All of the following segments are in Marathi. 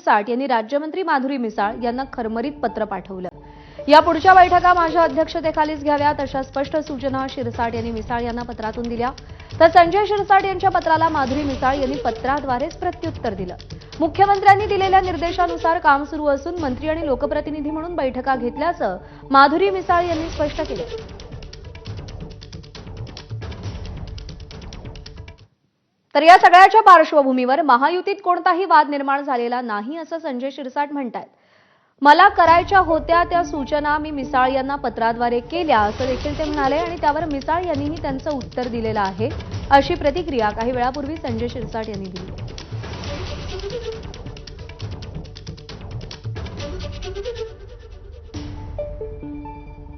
शिरसाट यांनी राज्यमंत्री माधुरी मिसाळ यांना खरमरीत पत्र पाठवलं. या पुढच्या बैठका माझ्या अध्यक्षतेखालीच घ्याव्यात अशा स्पष्ट सूचना शिरसाट यांनी मिसाळ यांना पत्रातून दिल्या. तर संजय शिरसाट यांच्या पत्राला माधुरी मिसाळ यांनी पत्राद्वारेच प्रत्युत्तर दिलं. मुख्यमंत्र्यांनी दिलेल्या निर्देशानुसार काम सुरू असून मंत्री आणि लोकप्रतिनिधी म्हणून बैठका घेतल्याचं माधुरी मिसाळ यांनी स्पष्ट केलं. तर या सगळ्याच्या पार्श्वभूमीवर महायुतीत कोणताही वाद निर्माण झालेला नाही असं संजय शिरसाट म्हणतात मला करायच्या होत्या त्या सूचना मी मिसाळ यांना पत्राद्वारे केल्या असं देखील ते म्हणाले आणि त्यावर मिसाळ यांनीही त्यांचं उत्तर दिलेलं आहे अशी प्रतिक्रिया काही वेळापूर्वी संजय शिरसाट यांनी दिली.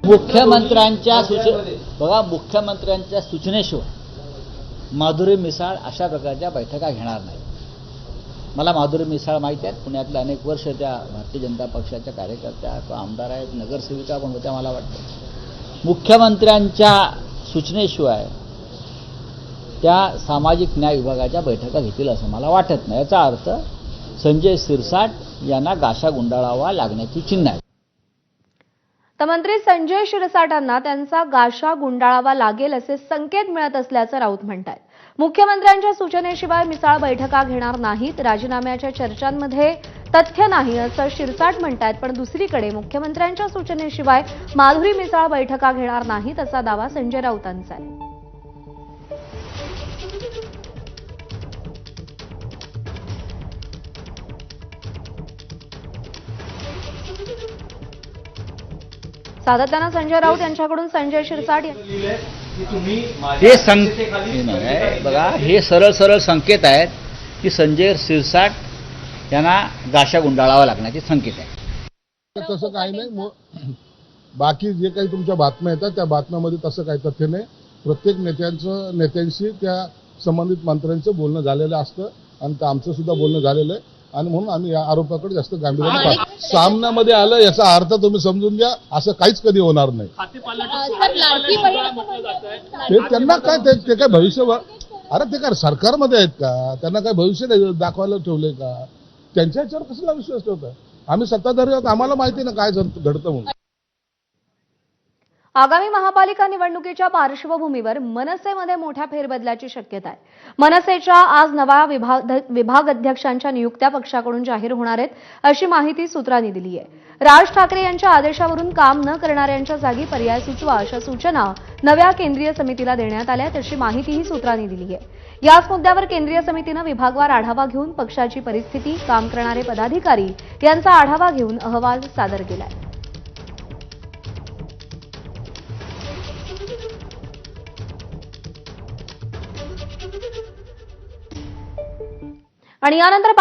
मुख्यमंत्र्यांच्या सूचने बघा मुख्यमंत्र्यांच्या सूचनेशिवाय माधुरी मिसाळ अशा प्रकारच्या बैठका घेणार नाही. मला माधुरी मिसाळ माहिती आहेत. पुण्यातल्या अनेक वर्ष त्या भारतीय जनता पक्षाच्या कार्यकर्त्या किंवा आमदार आहेत नगरसेविका पण होत्या मला वाटतं. मुख्यमंत्र्यांच्या सूचनेशिवाय त्या सामाजिक न्याय विभागाच्या बैठका घेतील असं मला वाटत नाही. याचा अर्थ संजय सिरसाट यांना गाशा गुंडाळावा लागण्याची चिन्ह आहे. तर मंत्री संजय शिरसाटांना त्यांचा गाशा गुंडाळावा लागेल असे संकेत मिळत असल्याचं राऊत म्हणतात मुख्यमंत्र्यांच्या सूचनेशिवाय मिसाळ बैठका घेणार नाहीत. राजीनाम्याच्या चर्चांमध्ये तथ्य नाही असं शिरसाट म्हणतात पण दुसरीकडे मुख्यमंत्र्यांच्या सूचनेशिवाय माधुरी मिसाळ बैठका घेणार नाहीत असा दावा संजय राऊतांचा आहे. सातत्यानं संजय राऊत यांच्याकडून संजय शिरसाट या- हे सं हे बघा हे सरळ सरळ संकेत आहेत की संजय सिरसाट यांना गाशा गुंडाळावा लागण्याचे संकेत आहे. तसं काही नाही. बाकी जे काही तुमच्या बातम्या येतात त्या बातम्यामध्ये तसं काही तथ्य नाही. प्रत्येक नेत्यांचं नेत्यांशी त्या संबंधित मंत्र्यांचं बोलणं झालेलं असतं आणि ते आमचं सुद्धा बोलणं झालेलं आहे. आणि म्हणून आम्ही या आरोपाकडे जास्त गांभीर्याने सामन्यामध्ये आलं याचा अर्थ तुम्ही समजून घ्या. असं काहीच कधी होणार नाही. ते त्यांना काय ते काय भविष्य अरे ते काय सरकारमध्ये आहेत का? त्यांना काय भविष्य नाही दाखवायला ठेवलंय का? त्यांच्या ह्याच्यावर कसला विश्वास ठेवता आम्ही सत्ताधारी आहोत आम्हाला माहिती ना काय घडतं म्हणून. आगामी महापालिका निवडणुकीच्या पार्श्वभूमीवर मनसेमध्ये मोठ्या फेरबदलाची शक्यता आहे. मनसेच्या आज नव्या विभाग विभाग अध्यक्षांच्या नियुक्त्या पक्षाकडून जाहीर होणार आहेत अशी माहिती सूत्रांनी दिली आहे. राज ठाकरे यांच्या आदेशावरून काम न करणाऱ्यांच्या जागी पर्याय सुचवा अशा सूचना नव्या केंद्रीय समितीला देण्यात आल्या तशी अशी माहितीही सूत्रांनी दिली आहे. याच मुद्द्यावर केंद्रीय समितीनं विभागवार आढावा घेऊन पक्षाची परिस्थिती काम करणारे पदाधिकारी यांचा आढावा घेऊन अहवाल सादर केला आहे आणि यानंतर